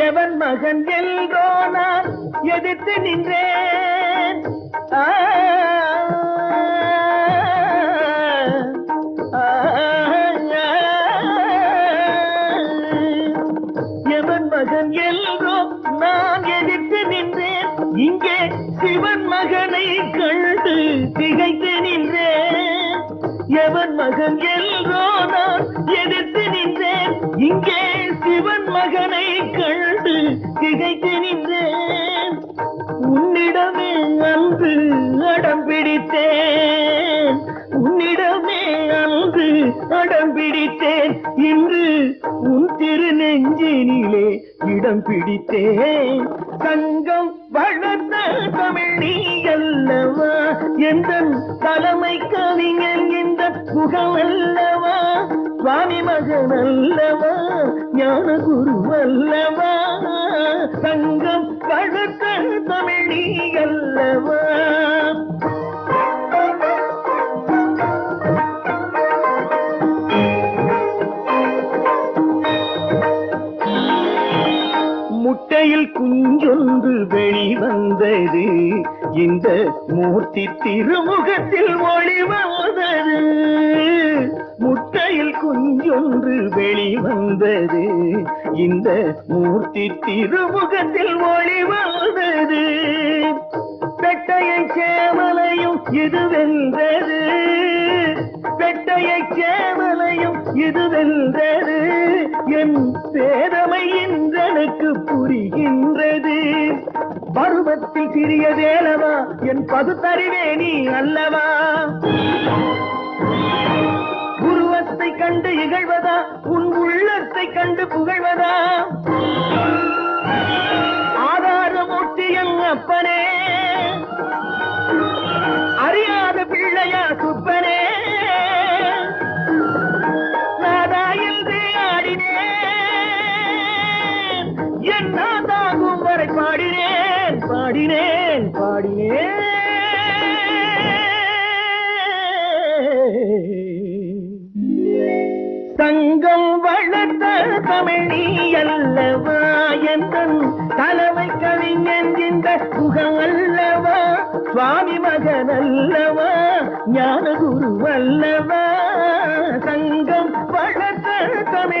எவன் மகன் எல்கோ நான் எதிர்த்து நின்றேன். இங்கே சிவன் மகனை கண்டு திகைத்து நின்றேன். எவன் மகன் என்றோ நான் எதிர்த்து நின்றேன். இங்கே சிவன் மகனை கண்டு திகைத்து நின்றேன். உன்னிடமே அன்று அடம் பிடித்தேன். இன்று உன் திரு நெஞ்சினிலே இடம் பிடித்தேன். தங்கம் வளர்த்த தமிழ் நீ அல்லவா? எந்த தலைமை கவிஞர் இந்த முகம் அல்லவா? சுவாமி மகன் அல்லவா? ஞான குரு அல்லவா? தங்கம் வளர்த்த முட்டையில் குஞ்சொன்று வெளிவந்தது. இந்த மூர்த்தி திருமுகத்தில் ஒளி வந்தது முட்டையில் குஞ்சொன்று வெளிவந்தது. இந்த மூர்த்தி திருமுகத்தில் ஒளி வந்தது பெட்டையை சேவலையும் இது வென்றது? பெட்டையை கேவலையும் இது வென்றது. என் பேதமை இன்றனுக்கு புரிகின்றது. பருவத்தில் சிறியதேலவா என் பகுத்தறிவே நீ அல்லவா? உருவத்தை கண்டு இகழ்வதா உன் உள்ளத்தை கண்டு புகழ்வதா? ஆதாரமூட்டி என் அப்பனே. அறியா என் வரை பாடினேன் பாடினேன் பாடினேன். சங்கம் வளர்த்த தமிழி அல்லவா எந்தன் தலைமை கவிஞன் இந்த முகம் அல்லவா? சுவாமி மகன் அல்லவா? ஞான குரு அல்லவா? சங்கம் வளர்த்த தமிழ்